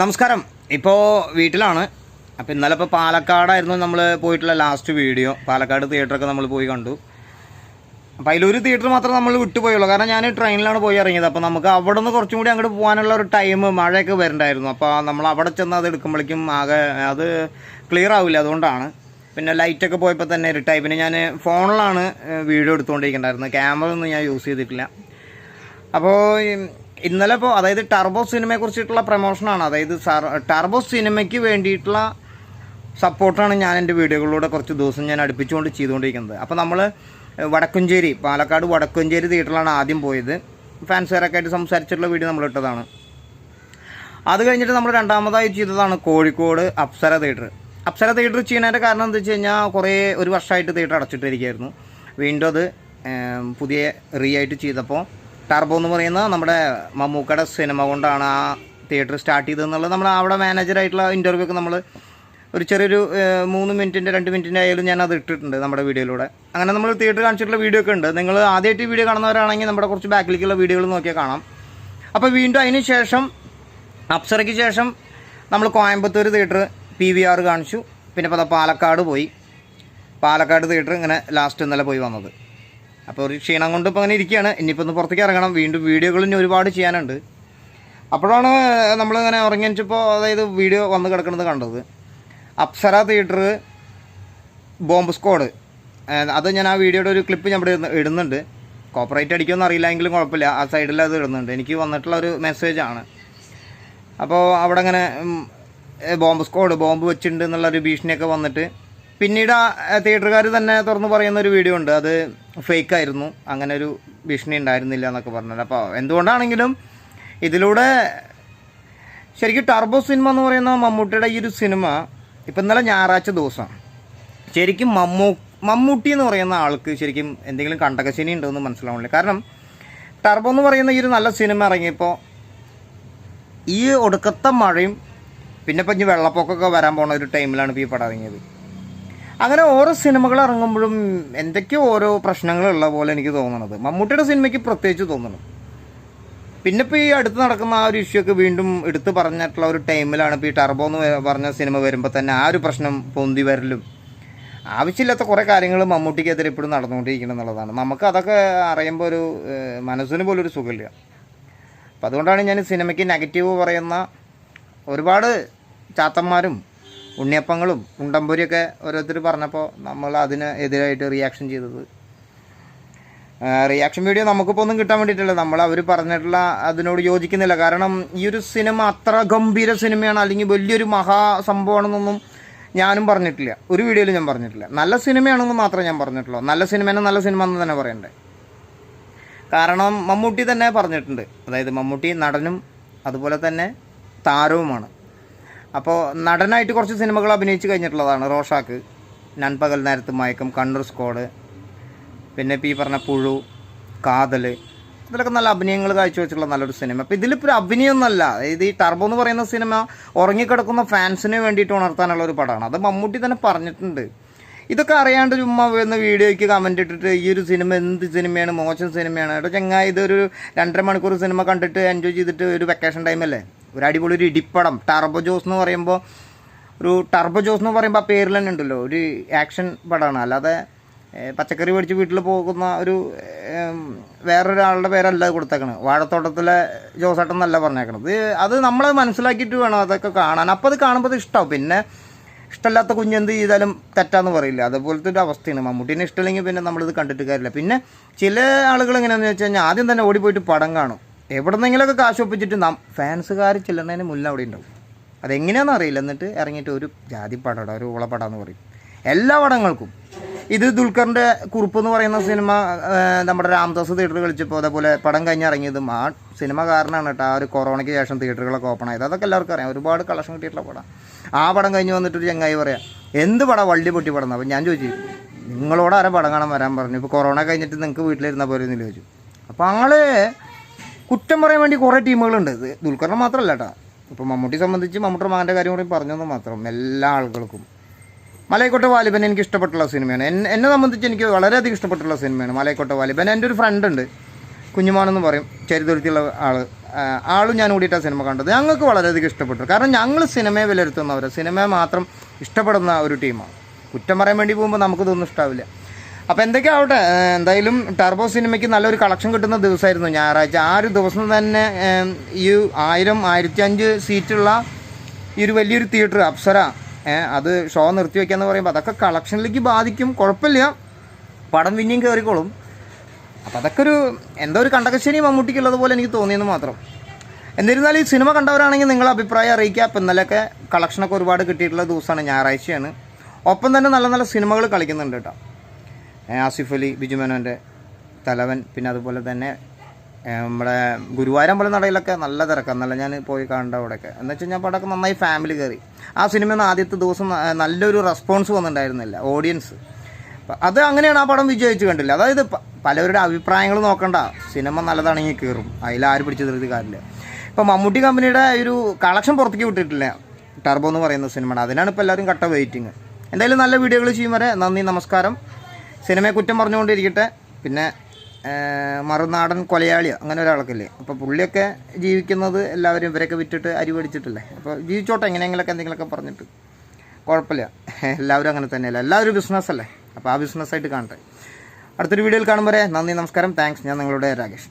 നമസ്കാരം. ഇപ്പോൾ വീട്ടിലാണ്. അപ്പോൾ ഇന്നലെ ഇപ്പോൾ പാലക്കാടായിരുന്നു നമ്മൾ പോയിട്ടുള്ള ലാസ്റ്റ് വീഡിയോ പാലക്കാട് തിയേറ്ററൊക്കെ നമ്മൾ പോയി കണ്ടു. അപ്പോൾ അതിലൊരു തിയേറ്റർ മാത്രമേ നമ്മൾ വിട്ടുപോയുള്ളൂ. കാരണം ഞാൻ ട്രെയിനിലാണ് പോയി ഇറങ്ങിയത്. അപ്പോൾ നമുക്ക് അവിടെ നിന്ന് കുറച്ചും കൂടി അങ്ങോട്ട് പോകാനുള്ള ഒരു ടൈം മഴയൊക്കെ വരണ്ടായിരുന്നു. അപ്പോൾ നമ്മൾ അവിടെ ചെന്ന് അത് എടുക്കുമ്പോഴേക്കും ആകെ അത് ക്ലിയർ ആവില്ല അതുകൊണ്ടാണ്. പിന്നെ ലൈറ്റൊക്കെ പോയപ്പോൾ തന്നെ ഇരുട്ടായി. പിന്നെ ഞാൻ ഫോണിലാണ് വീഡിയോ എടുത്തുകൊണ്ടിരിക്കുന്നുണ്ടായിരുന്നത് ക്യാമറ ഒന്നും ഞാൻ യൂസ് ചെയ്തിട്ടില്ല. അപ്പോൾ ഇന്നലെ ഇപ്പോൾ അതായത് ടർബോ സിനിമയെ കുറിച്ചിട്ടുള്ള പ്രൊമോഷനാണ് അതായത് ടർബോ സിനിമയ്ക്ക് വേണ്ടിയിട്ടുള്ള സപ്പോർട്ടാണ് ഞാൻ എന്റെ വീഡിയോകളിലൂടെ കുറച്ച് ദിവസം ഞാൻ അടുപ്പിച്ചുകൊണ്ട് ചെയ്തുകൊണ്ടിരിക്കുന്നത്. അപ്പോൾ നമ്മൾ വടക്കുംചേരി പാലക്കാട് വടക്കുംചേരി തിയേറ്ററിലാണ് ആദ്യം പോയത്. ഫാൻസുകാരൊക്കെ ആയിട്ട് സംസാരിച്ചിട്ടുള്ള വീഡിയോ നമ്മൾ ഇട്ടതാണ്. അത് കഴിഞ്ഞിട്ട് നമ്മൾ രണ്ടാമതായി ചെയ്തതാണ് കോഴിക്കോട് അപ്സര തിയേറ്റർ. അപ്സര തിയേറ്റർ ചെയ്യുന്നതിന്റെ കാരണം എന്താ വെച്ച് കഴിഞ്ഞാൽ കുറേ ഒരു വർഷമായിട്ട് തിയേറ്റർ അടച്ചിട്ടിരിക്കുകയായിരുന്നു. വീണ്ടും അത് പുതിയ റീ ആയിട്ട് ചെയ്തപ്പോൾ ടർബോ എന്ന് പറയുന്നത് നമ്മുടെ മമ്മൂക്കയുടെ സിനിമ കൊണ്ടാണ് ആ തിയേറ്റർ സ്റ്റാർട്ട് ചെയ്തതെന്നുള്ളത് നമ്മൾ അവിടെ മാനേജറായിട്ടുള്ള ഇന്റർവ്യൂ ഒക്കെ നമ്മൾ ഒരു ചെറിയൊരു മൂന്ന് മിനിറ്റിന്റെ രണ്ട് മിനിറ്റിന്റെ ആയാലും ഞാൻ അത് ഇട്ടിട്ടുണ്ട് നമ്മുടെ വീഡിയോയിലൂടെ. അങ്ങനെ നമ്മൾ തിയേറ്റർ കാണിച്ചിട്ടുള്ള വീഡിയോ ഒക്കെ ഉണ്ട്. നിങ്ങൾ ആദ്യമായിട്ട് വീഡിയോ കാണുന്നവരാണെങ്കിൽ നമ്മുടെ കുറച്ച് ബാക്കിലേക്കുള്ള വീഡിയോകൾ നോക്കിയാൽ കാണാം. അപ്പോൾ വീണ്ടും അതിന് ശേഷം അപ്സറയ്ക്ക് ശേഷം നമ്മൾ Coimbatore theatre P V R കാണിച്ചു. പിന്നെ ഇപ്പോൾ പാലക്കാട് പോയി. പാലക്കാട് തിയേറ്റർ ഇങ്ങനെ ലാസ്റ്റ് ഇന്നലെ പോയി വന്നത്. അപ്പോൾ ഒരു ക്ഷീണം കൊണ്ട് ഇപ്പോൾ അങ്ങനെ ഇരിക്കുകയാണ്. ഇനിയിപ്പോൾ ഒന്ന് പുറത്തേക്ക് ഇറങ്ങണം. വീണ്ടും വീഡിയോകൾ ഇനി ഒരുപാട് ചെയ്യാനുണ്ട്. അപ്പോഴാണ് നമ്മളിങ്ങനെ ഉറങ്ങിച്ചപ്പോൾ അതായത് വീഡിയോ വന്ന് കിടക്കുന്നത് കണ്ടത്. അപ്സര തിയേറ്റർ ബോംബ് സ്ക്വാഡ് അത് ഞാൻ ആ വീഡിയോയുടെ ഒരു ക്ലിപ്പ് ഞാൻ ഇവിടെ ഇടുന്നുണ്ട്. കോപ്പറേറ്റ് അടിക്കുമെന്ന് അറിയില്ല എങ്കിലും കുഴപ്പമില്ല. ആ സൈഡിൽ അത് ഇടുന്നുണ്ട്. എനിക്ക് വന്നിട്ടുള്ള ഒരു മെസ്സേജാണ് അപ്പോൾ അവിടെ അങ്ങനെ ബോംബ് സ്ക്വാഡ് ബോംബ് വെച്ചിട്ടുണ്ട് എന്നുള്ളൊരു ഭീഷണിയൊക്കെ വന്നിട്ട് പിന്നീട് ആ തിയേറ്ററുകാർ തന്നെ തുറന്ന് പറയുന്ന ഒരു വീഡിയോ ഉണ്ട്. അത് ഫേക്ക് ആയിരുന്നു അങ്ങനെ ഒരു ഭീഷണി ഉണ്ടായിരുന്നില്ല എന്നൊക്കെ പറഞ്ഞത്. അപ്പോൾ എന്തുകൊണ്ടാണെങ്കിലും ഇതിലൂടെ ശരിക്കും ടർബോ സിനിമ എന്ന് പറയുന്ന മമ്മൂട്ടിയുടെ ഈ ഒരു സിനിമ ഇപ്പം ഇന്നലെ ഞായറാഴ്ച ദിവസം ശരിക്കും മമ്മൂ മമ്മൂട്ടി എന്ന് പറയുന്ന ആൾക്ക് ശരിക്കും എന്തെങ്കിലും കണ്ടകശനി ഉണ്ടെന്ന് മനസ്സിലാവുന്നില്ല. കാരണം ടർബോ എന്ന് പറയുന്ന ഈ ഒരു നല്ല സിനിമ ഇറങ്ങിയപ്പോൾ ഈ ഒടുക്കത്തെ മഴയും പിന്നെ ഇപ്പം ഇനി വെള്ളപ്പൊക്കമൊക്കെ വരാൻ പോണ ഒരു ടൈമിലാണ് ഇപ്പോൾ ഈ പടം ഇറങ്ങിയത്. അങ്ങനെ ഓരോ സിനിമകൾ ഇറങ്ങുമ്പോഴും എന്തൊക്കെയോ ഓരോ പ്രശ്നങ്ങളുള്ള പോലെ എനിക്ക് തോന്നുന്നത് മമ്മൂട്ടിയുടെ സിനിമയ്ക്ക് പ്രത്യേകിച്ച് തോന്നുന്നു പിന്നെ ഇപ്പോൾ ഈ അടുത്ത് നടക്കുന്ന ആ ഒരു ഇഷ്യൂ ഒക്കെ വീണ്ടും എടുത്തു പറഞ്ഞിട്ടുള്ള ഒരു ടൈമിലാണ് ഇപ്പോൾ ഈ ടർബോ എന്ന് പറഞ്ഞ സിനിമ വരുമ്പോൾ തന്നെ ആ ഒരു പ്രശ്നം പൊന്തി വരലും. ആവശ്യമില്ലാത്ത കുറേ കാര്യങ്ങൾ മമ്മൂട്ടിക്കെതിരെ ഇപ്പോഴും നടന്നുകൊണ്ടിരിക്കണം എന്നുള്ളതാണ്. നമുക്ക് അതൊക്കെ അറിയുമ്പോൾ ഒരു മനസ്സിന് പോലും ഒരു സുഖമില്ല. അപ്പം അതുകൊണ്ടാണ് ഞാൻ സിനിമയ്ക്ക് നെഗറ്റീവ് പറയുന്ന ഒരുപാട് ചാത്തന്മാരും ഉണ്ണിയപ്പങ്ങളും ഉണ്ടമ്പൂരിയൊക്കെ ഓരോരുത്തർ പറഞ്ഞപ്പോൾ നമ്മൾ അതിന് എതിരായിട്ട് റിയാക്ഷൻ ചെയ്തത്. റിയാക്ഷൻ വീഡിയോ നമുക്കിപ്പോൾ ഒന്നും കിട്ടാൻ വേണ്ടിയിട്ടില്ല. നമ്മൾ അവർ പറഞ്ഞിട്ടുള്ള അതിനോട് യോജിക്കുന്നില്ല. കാരണം ഈ ഒരു സിനിമ അത്ര ഗംഭീര സിനിമയാണ് അല്ലെങ്കിൽ വലിയൊരു മഹാ സംഭവമാണെന്നൊന്നും ഞാനും പറഞ്ഞിട്ടില്ല. ഒരു വീഡിയോയിൽ ഞാൻ പറഞ്ഞിട്ടില്ല. നല്ല സിനിമയാണെന്ന് മാത്രമേ ഞാൻ പറഞ്ഞിട്ടുള്ളൂ. നല്ല സിനിമേനെ നല്ല സിനിമ എന്ന് തന്നെ പറയണ്ടേ. കാരണം മമ്മൂട്ടി തന്നെ പറഞ്ഞിട്ടുണ്ട്. അതായത് മമ്മൂട്ടി നടനും അതുപോലെ തന്നെ താരവുമാണ്. അപ്പോൾ നടനായിട്ട് കുറച്ച് സിനിമകൾ അഭിനയിച്ച് കഴിഞ്ഞിട്ടുള്ളതാണ് റോഷാക്ക് നൻപകൽ നേരത്ത് മയക്കം കണ്ണൂർ സ്ക്വാഡ് പിന്നെ ഇപ്പോൾ ഈ പറഞ്ഞ പുഴു കാതൽ ഇതിലൊക്കെ നല്ല അഭിനയങ്ങൾ കാഴ്ചവെച്ചിട്ടുള്ള നല്ലൊരു സിനിമ. അപ്പോൾ ഇതിലിപ്പോൾ ഒരു അഭിനയമൊന്നുമല്ല ഇത് ഈ ടർബോ എന്ന് പറയുന്ന സിനിമ ഉറങ്ങിക്കിടക്കുന്ന ഫാൻസിന് വേണ്ടിയിട്ട് ഉണർത്താനുള്ള ഒരു പടമാണ്. അത് മമ്മൂട്ടി തന്നെ പറഞ്ഞിട്ടുണ്ട്. ഇതൊക്കെ അറിയാണ്ട് ചുമ്മാ വരുന്ന വീഡിയോയ്ക്ക് കമന്റ് ഇട്ടിട്ട് ഈ ഒരു സിനിമ എന്ത് സിനിമയാണ് മോശം സിനിമയാണ്. കേട്ടോ ചങ്ങായി ഇതൊരു രണ്ടര മണിക്കൂർ സിനിമ കണ്ടിട്ട് എൻജോയ് ചെയ്തിട്ട് ഒരു വെക്കേഷൻ ടൈമല്ലേ ഒരു അടിപൊളി ഒരു ഇടിപ്പടം. ടർബോ ജോസ് എന്ന് പറയുമ്പോൾ ഒരു ടർബോ ജോസ് എന്ന് പറയുമ്പോൾ ആ പേരിൽ തന്നെ ഉണ്ടല്ലോ. ഒരു ആക്ഷൻ പടമാണ്. അല്ലാതെ പച്ചക്കറി മേടിച്ച് വീട്ടിൽ പോകുന്ന ഒരു വേറൊരാളുടെ പേരല്ല കൊടുത്തേക്കണത്. വാഴത്തോട്ടത്തിലെ ജോസേട്ടൻ എന്നല്ല പറഞ്ഞേക്കണത്. അത് നമ്മൾ മനസ്സിലാക്കിയിട്ട് വേണം അതൊക്കെ കാണാൻ. അപ്പോൾ അത് കാണുമ്പോൾ ഇഷ്ടമാവും പിന്നെ ഇഷ്ടമല്ലാത്ത കുഞ്ഞെന്ത് ചെയ്താലും തെറ്റാന്ന് പറയില്ല. അതുപോലത്തെ ഒരു അവസ്ഥയാണ്. മമ്മൂട്ടീനെ ഇഷ്ടമില്ലെങ്കിൽ പിന്നെ നമ്മളിത് കണ്ടിട്ട് കാര്യമില്ല. പിന്നെ ചില ആളുകൾ എങ്ങനെയാണെന്ന് വെച്ച് കഴിഞ്ഞാൽ ആദ്യം തന്നെ ഓടിപ്പോയിട്ട് പടം കാണും. എവിടെന്നെങ്കിലുമൊക്കെ കാശ് ഒപ്പിച്ചിട്ട് നാം ഫാൻസുകാർ ചെല്ലുന്നതിന് മുല്ല അവിടെ ഉണ്ടാവും. അതെങ്ങനെയാണെന്ന് അറിയില്ല. എന്നിട്ട് ഇറങ്ങിയിട്ട് ഒരു ജാതി പടം ഒരു ഓളപ്പടാന്ന് പറയും. എല്ലാ പടങ്ങൾക്കും. ഇത് ദുൽഖറിന്റെ കുറിപ്പ് എന്ന് പറയുന്ന സിനിമ നമ്മുടെ രാംദാസ് തിയേറ്ററിൽ കളിച്ചപ്പോൾ അതേപോലെ പടം കഴിഞ്ഞ് ഇറങ്ങിയതും ആ സിനിമ കാരണമാണ് കേട്ടോ. ആ ഒരു കൊറോണയ്ക്ക് ശേഷം തിയേറ്ററുകളൊക്കെ ഓപ്പൺ ആയത്. അതൊക്കെ എല്ലാവർക്കും അറിയാം. ഒരുപാട് കളക്ഷൻ കിട്ടിയിട്ടുള്ള പടം. ആ പടം കഴിഞ്ഞ് വന്നിട്ടൊരു ചങ്ങായി പറയാം എന്ത് പടം വള്ളി പൊട്ടി പടം? അപ്പോൾ ഞാൻ ചോദിച്ചു നിങ്ങളോട് ആരാ പടം കാണാൻ വരാൻ പറഞ്ഞു? ഇപ്പോൾ കൊറോണ കഴിഞ്ഞിട്ട് നിങ്ങൾക്ക് വീട്ടിലിരുന്ന പോലെ എന്ന് ചോദിച്ചു. അപ്പോൾ ഞങ്ങൾ കുറ്റം പറയാൻ വേണ്ടി കുറേ ടീമുകളുണ്ട്. ഇത് ദുൽഖറിനെ മാത്രമല്ല കേട്ടോ ഇപ്പോൾ മമ്മൂട്ടി സംബന്ധിച്ച് മമ്മൂട്ടിയുടെ മകന്റെ കാര്യം കൂടി പറഞ്ഞെന്ന് മാത്രം. എല്ലാ ആളുകൾക്കും. മലയക്കോട്ട വാലിബൻ എനിക്ക് ഇഷ്ടപ്പെട്ടുള്ള സിനിമയാണ്. എന്നെ സംബന്ധിച്ച് എനിക്ക് വളരെയധികം ഇഷ്ടപ്പെട്ടുള്ള സിനിമയാണ് മലയക്കോട്ട വാലിബൻ. എന്റെ ഒരു ഫ്രണ്ട് ഉണ്ട്. കുഞ്ഞുമാണെന്ന് പറയും. ചരിതൊരുത്തിയുള്ള ആൾ ആളും ഞാൻ കൂടിയിട്ടാണ് സിനിമ കണ്ടത്. ഞങ്ങൾക്ക് വളരെയധികം ഇഷ്ടപ്പെട്ടു. കാരണം ഞങ്ങൾ സിനിമയെ വിലയിരുത്തുന്നവർ സിനിമയെ മാത്രം ഇഷ്ടപ്പെടുന്ന ഒരു ടീമാണ്. കുറ്റം പറയാൻ വേണ്ടി പോകുമ്പോൾ നമുക്കിതൊന്നും ഇഷ്ടാവില്ല. അപ്പോൾ എന്തൊക്കെയാവട്ടെ ആ, എന്തായാലും ടർബോ സിനിമയ്ക്ക് നല്ലൊരു കളക്ഷൻ കിട്ടുന്ന ദിവസമായിരുന്നു ഞായറാഴ്ച. ആ ഒരു ദിവസം തന്നെ ഈ ആയിരം ആയിരത്തി അഞ്ച് സീറ്റുള്ള ഈ ഒരു വലിയൊരു തിയേറ്റർ അപ്സര അത് ഷോ നിർത്തി വെക്കാന്ന് പറയുമ്പോൾ അതൊക്കെ കളക്ഷനിലേക്ക് ബാധിക്കും. കുഴപ്പമില്ല. പടം പിന്നെയും കയറിക്കോളും അപ്പം അതൊക്കെ ഒരു എന്തോ ഒരു കണ്ടകശ്ശേരി മമ്മൂട്ടിക്കുള്ളത് പോലെ എനിക്ക് തോന്നിയെന്ന് മാത്രം. എന്നിരുന്നാലും ഈ സിനിമ കണ്ടവരാണെങ്കിൽ നിങ്ങളെ അഭിപ്രായം അറിയിക്കുക അപ്പം ഇന്നലെയൊക്കെ കളക്ഷനൊക്കെ ഒരുപാട് കിട്ടിയിട്ടുള്ള ദിവസമാണ് ഞായറാഴ്ചയാണ്. ഒപ്പം തന്നെ നല്ല നല്ല സിനിമകൾ കളിക്കുന്നുണ്ട് കേട്ടോ. ആസിഫ് അലി ബിജു മേനോന്റെ തലവൻ. പിന്നെ അതുപോലെ തന്നെ നമ്മുടെ ഗുരുവായൂർ അമ്പലം നടയിലൊക്കെ നല്ല തിരക്കാണ് നല്ല ഞാൻ പോയി കണ്ട അവിടെയൊക്കെ. എന്ന് വെച്ച് കഴിഞ്ഞാൽ പടമൊക്കെ നന്നായി ഫാമിലി കയറി ആ സിനിമ ആദ്യത്തെ ദിവസം നല്ലൊരു റെസ്പോൺസ് വന്നിട്ടുണ്ടായിരുന്നില്ല ഓഡിയൻസ് അത് അങ്ങനെയാണ് ആ പടം വിജയിച്ച് കണ്ടില്ല. അതായത് പലവരുടെ അഭിപ്രായങ്ങൾ നോക്കണ്ട. സിനിമ നല്ലതാണെങ്കിൽ കയറും അതിൽ ആര് പിടിച്ചു തീർത്തി കാര്യമില്ല. ഇപ്പം മമ്മൂട്ടി കമ്പനിയുടെ ഒരു കളക്ഷൻ പുറത്തേക്ക് വിട്ടിട്ടില്ല. ടർബോ എന്ന് പറയുന്ന സിനിമയാണ് അതിനാണ് ഇപ്പോൾ എല്ലാവരും കട്ട വെയിറ്റിങ് എന്തായാലും നല്ല വീഡിയോകൾ ചെയ്യും വരെ. നന്ദി നമസ്കാരം. സിനിമയെ കുറ്റം പറഞ്ഞുകൊണ്ടിരിക്കട്ടെ. പിന്നെ മറുനാടൻ കൊലയാളിയോ അങ്ങനെ ഒരാൾക്കില്ലേ അപ്പോൾ പുള്ളിയൊക്കെ ജീവിക്കുന്നത് എല്ലാവരും ഇവരൊക്കെ വിറ്റിട്ട് അരി മേടിച്ചിട്ടില്ലേ? അപ്പോൾ ജീവിച്ചോട്ടെ എങ്ങനെയെങ്കിലൊക്കെ എന്തെങ്കിലുമൊക്കെ പറഞ്ഞിട്ട്. കുഴപ്പമില്ല. എല്ലാവരും അങ്ങനെ തന്നെയല്ല? എല്ലാവരും ബിസിനസ് അല്ലേ? അപ്പോൾ ആ ബിസിനസ്സായിട്ട് കാണട്ടെ. അടുത്തൊരു വീഡിയോയിൽ കാണുമ്പോൾ നന്ദി നമസ്കാരം. താങ്ക്സ് ഞാൻ നിങ്ങളുടെ രാകേഷ്.